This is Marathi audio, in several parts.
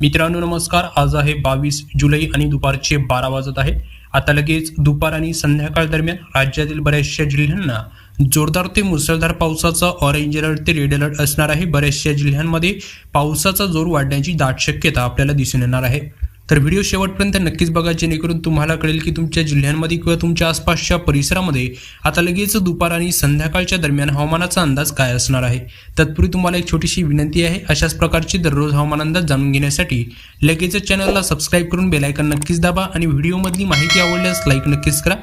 मित्रांनो नमस्कार. आज आहे बावीस जुलै आणि दुपारचे बारा वाजत आहे. आता लगेच दुपार आणि संध्याकाळ दरम्यान राज्यातील बऱ्याचशा जिल्ह्यांना जोरदार ते मुसळधार पावसाचा ऑरेंज अलर्ट ते रेड अलर्ट असणार आहे. बऱ्याचशा जिल्ह्यांमध्ये पावसाचा जोर वाढण्याची दाट शक्यता आपल्याला दिसून येणार आहे. तर व्हिडिओ शेवटपर्यंत नक्कीच बघा जेणेकरून तुम्हाला कळेल की तुमच्या जिल्ह्यांमध्ये किंवा तुमच्या आसपासच्या परिसरामध्ये आता लगेच दुपार आणि संध्याकाळच्या दरम्यान हवामानाचा अंदाज काय असणार आहे? तत्पूर्वी तुम्हाला एक छोटीशी विनंती आहे अशाच प्रकारची दररोज हवामान अंदाज जाणून घेण्यासाठी लगेचच चॅनलला सबस्क्राईब करून बेलायकन नक्कीच दाबा आणि व्हिडिओमधली माहिती आवडल्यास लाईक नक्कीच करा.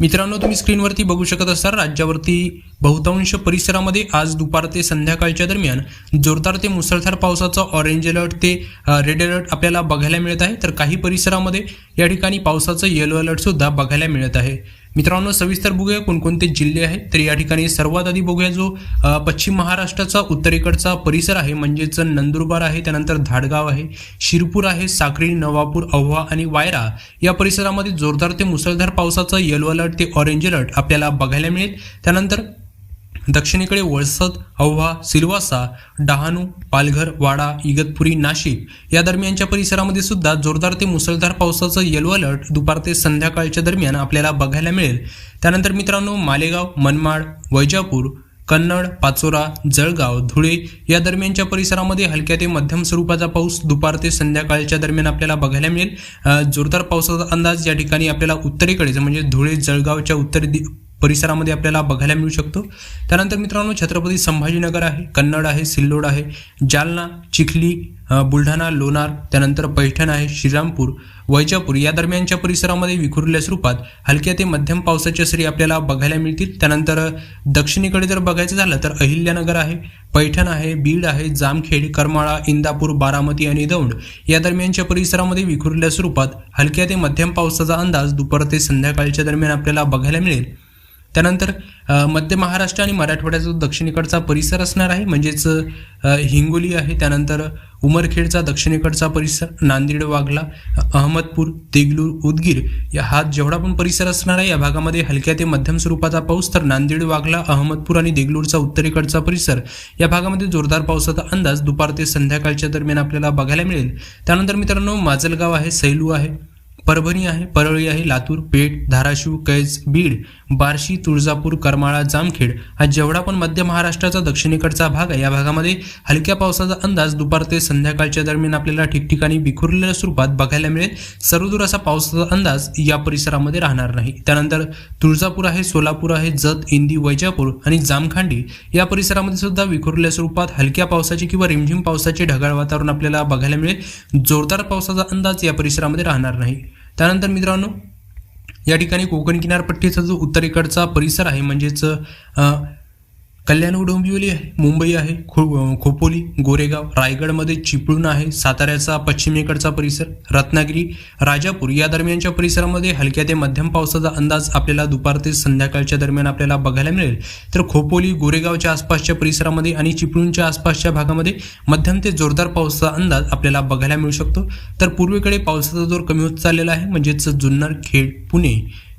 मित्रांनो तुम्ही स्क्रीनवरती बघू शकत असाल राज्यावरती बहुतांश परिसरामध्ये आज दुपार ते संध्याकाळच्या दरम्यान जोरदार ते मुसळधार पावसाचा ऑरेंज अलर्ट ते रेड अलर्ट आपल्याला बघायला मिळत आहे. तर काही परिसरामध्ये या ठिकाणी पावसाचं येलो अलर्ट सुद्धा बघायला मिळत आहे. मित्रांनो सविस्तर बघूया कोणकोणते जिल्हे आहेत. तर या ठिकाणी सर्वात आधी बघूया जो पश्चिम महाराष्ट्राचा उत्तरेकडचा परिसर आहे म्हणजेच नंदुरबार आहे त्यानंतर धाडगाव आहे शिरपूर आहे साक्री नवापूर अव्हा आणि वायरा. या परिसरामध्ये जोरदार ते मुसळधार पावसाचा येलो अलर्ट ते ऑरेंज अलर्ट आपल्याला बघायला मिळेल. त्यानंतर दक्षिणेकडे वळसद अव्हा सिल्वासा डहाणू पालघर वाडा इगतपुरी नाशिक या दरम्यानच्या परिसरामध्ये सुद्धा जोरदार ते मुसळधार पावसाचं येलो अलर्ट दुपार ते संध्याकाळच्या दरम्यान आपल्याला बघायला मिळेल. त्यानंतर मित्रांनो मालेगाव मनमाड वैजापूर कन्नड पाचोरा जळगाव धुळे या दरम्यानच्या परिसरामध्ये हलक्या ते मध्यम स्वरूपाचा पाऊस दुपार ते संध्याकाळच्या दरम्यान आपल्याला बघायला मिळेल. जोरदार पावसाचा अंदाज या ठिकाणी आपल्याला उत्तरेकडेच म्हणजे धुळे जळगावच्या उत्तर दि परिसरामध्ये आपल्याला बघायला मिळू शकतो. त्यानंतर मित्रांनो छत्रपती संभाजीनगर आहे कन्नड आहे सिल्लोड आहे जालना चिखली बुलढाणा लोणार त्यानंतर पैठण आहे श्रीरामपूर वैजापूर या दरम्यानच्या परिसरामध्ये विखुरलेल्या स्वरूपात हलक्या ते मध्यम पावसाच्या सरी आपल्याला बघायला मिळतील. त्यानंतर दक्षिणेकडे जर बघायचं झालं तर अहिल्यानगर आहे पैठण आहे बीड आहे जामखेड करमाळा इंदापूर बारामती आणि दौंड या दरम्यानच्या परिसरामध्ये विखुरलेल्या स्वरूपात हलक्या ते मध्यम पावसाचा अंदाज दुपार ते संध्याकाळच्या दरम्यान आपल्याला बघायला मिळेल. त्यानंतर मध्य महाराष्ट्र आणि मराठवाड्याचा दक्षिणेकडचा परिसर असणार आहे म्हणजेच हिंगोली आहे. त्यानंतर उमरखेडचा दक्षिणेकडचा परिसर नांदेड वाघला अहमदपूर देगलूर उदगीर या हा जेवढा पण परिसर असणार आहे या भागामध्ये हलक्या ते मध्यम स्वरूपाचा पाऊस तर नांदेड वाघला अहमदपूर आणि देगलूरचा उत्तरेकडचा परिसर या भागामध्ये जोरदार पावसाचा अंदाज दुपार ते संध्याकाळच्या दरम्यान आपल्याला बघायला मिळेल. त्यानंतर मित्रांनो माजलगाव आहे सैलू आहे. परभणी आहे परळी आहे लातूर पेठ धाराशिव कैज बीड बार्शी तुळजापूर करमाळा जामखेड हा जेवढा पण मध्य महाराष्ट्राचा दक्षिणेकडचा भाग आहे या भागामध्ये हलक्या पावसाचा अंदाज दुपार ते संध्याकाळच्या दरम्यान आपल्याला ठिकठिकाणी विखुरलेल्या स्वरूपात बघायला मिळेल. सर्वदूर असा पावसाचा अंदाज या परिसरामध्ये राहणार नाही. त्यानंतर तुळजापूर आहे सोलापूर आहे जत इंदी वैजापूर आणि जामखांडी या परिसरामध्ये सुद्धा विखुरलेल्या स्वरूपात हलक्या पावसाची किंवा रिमझिम पावसाचे ढगाळ वातावरण आपल्याला बघायला मिळेल. जोरदार पावसाचा अंदाज या परिसरामध्ये राहणार नाही. त्यानंतर मित्रांनो या ठिकाणी कोकण किनारपट्टीचा जो उत्तरेकडचा परिसर आहे म्हणजेच कल्याण डोंबिवली आहे मुंबई आहे खो खोपोली गोरेगाव रायगडमध्ये चिपळूण आहे साताऱ्याचा पश्चिमेकडचा परिसर रत्नागिरी राजापूर या दरम्यानच्या परिसरामध्ये हलक्या ते मध्यम पावसाचा अंदाज आपल्याला दुपार ते संध्याकाळच्या दरम्यान आपल्याला बघायला मिळेल. तर खोपोली गोरेगावच्या आसपासच्या परिसरामध्ये आणि चिपळूणच्या आसपासच्या भागामध्ये मध्यम ते जोरदार पावसाचा अंदाज आपल्याला बघायला मिळू शकतो. तर पूर्वेकडे पावसाचा जोर कमी होत चाललेला आहे म्हणजेच जुन्नर खेड पुणे.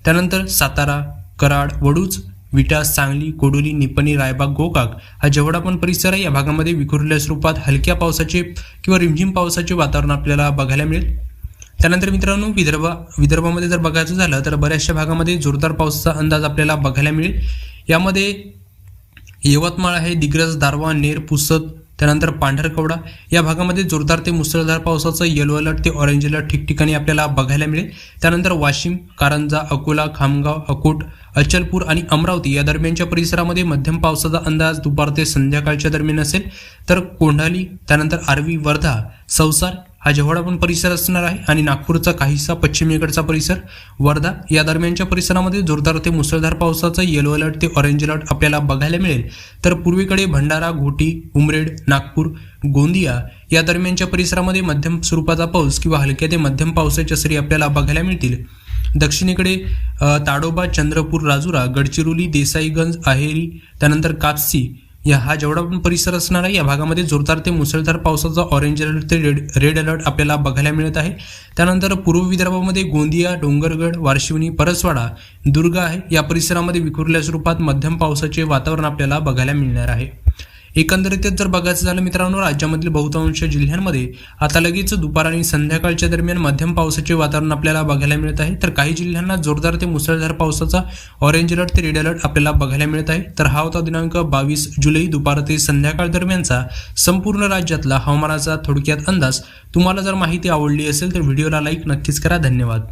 त्यानंतर सातारा कराड वडूज विटा सांगली कोडोली निपणी रायबाग गोकाक हा जेवढा पण परिसर आहे या भागामध्ये विखुरलेल्या स्वरूपात हलक्या पावसाचे किंवा रिमझिम पावसाचे वातावरण आपल्याला बघायला मिळेल. त्यानंतर मित्रांनो विदर्भ विदर्भामध्ये जर बघायचं झालं तर बऱ्याचशा भागामध्ये जोरदार पावसाचा अंदाज आपल्याला बघायला मिळेल. यामध्ये यवतमाळ आहे दिग्रस दारवा नेर पुसद त्यानंतर पांढरकवडा या भागामध्ये जोरदार ते मुसळधार पावसाचं येलो अलर्ट ते ऑरेंज अलर्ट ठिकठिकाणी आपल्याला बघायला मिळेल. त्यानंतर वाशिम कारंजा अकोला खामगाव अकोट अचलपूर आणि अमरावती या दरम्यानच्या परिसरामध्ये मध्यम पावसाचा अंदाज दुपार ते संध्याकाळच्या दरम्यान असेल. तर कोंढाली त्यानंतर आर्वी वर्धा संसार हा जेवढा पण परिसर असणार आहे आणि नागपूरचा काहीसा पश्चिमेकडचा परिसर वर्धा या दरम्यानच्या परिसरामध्ये जोरदार ते मुसळधार पावसाचा येलो अलर्ट ते ऑरेंज अलर्ट आपल्याला बघायला मिळेल. तर पूर्वेकडे भंडारा घोटी उमरेड नागपूर गोंदिया या दरम्यानच्या परिसरामध्ये मध्यम स्वरूपाचा पाऊस किंवा हलक्या ते मध्यम पावसाच्या सरी आपल्याला बघायला मिळतील. दक्षिणेकडे ताडोबा चंद्रपूर राजुरा गडचिरोली देसाईगंज अहेरी त्यानंतर कापसी या हा जेवढा पण परिसर असणार आहे या भागामध्ये जोरदार ते मुसळधार पावसाचा ऑरेंज अलर्ट ते रेड रेड अलर्ट आपल्याला बघायला मिळत आहे. त्यानंतर पूर्व विदर्भामध्ये गोंदिया डोंगरगड वारशिवनी परसवाडा दुर्ग आहे. या परिसरामध्ये विखुरल्या स्वरूपात मध्यम पावसाचे वातावरण आपल्याला बघायला मिळणार आहे. एकंदरीतच जर बघायचं झालं मित्रांनो राज्यामधील बहुतांश जिल्ह्यांमध्ये आता लगेच दुपार आणि संध्याकाळच्या दरम्यान मध्यम पावसाचे वातावरण आपल्याला बघायला मिळत आहे. तर काही जिल्ह्यांना जोरदार ते मुसळधार पावसाचा ऑरेंज अलर्ट ते रेड अलर्ट आपल्याला बघायला मिळत आहे. तर हा होता दिनांक बावीस जुलै दुपार ते संध्याकाळ दरम्यानचा संपूर्ण राज्यातला हवामानाचा थोडक्यात अंदाज. तुम्हाला जर माहिती आवडली असेल तर व्हिडिओला लाईक नक्कीच करा. धन्यवाद.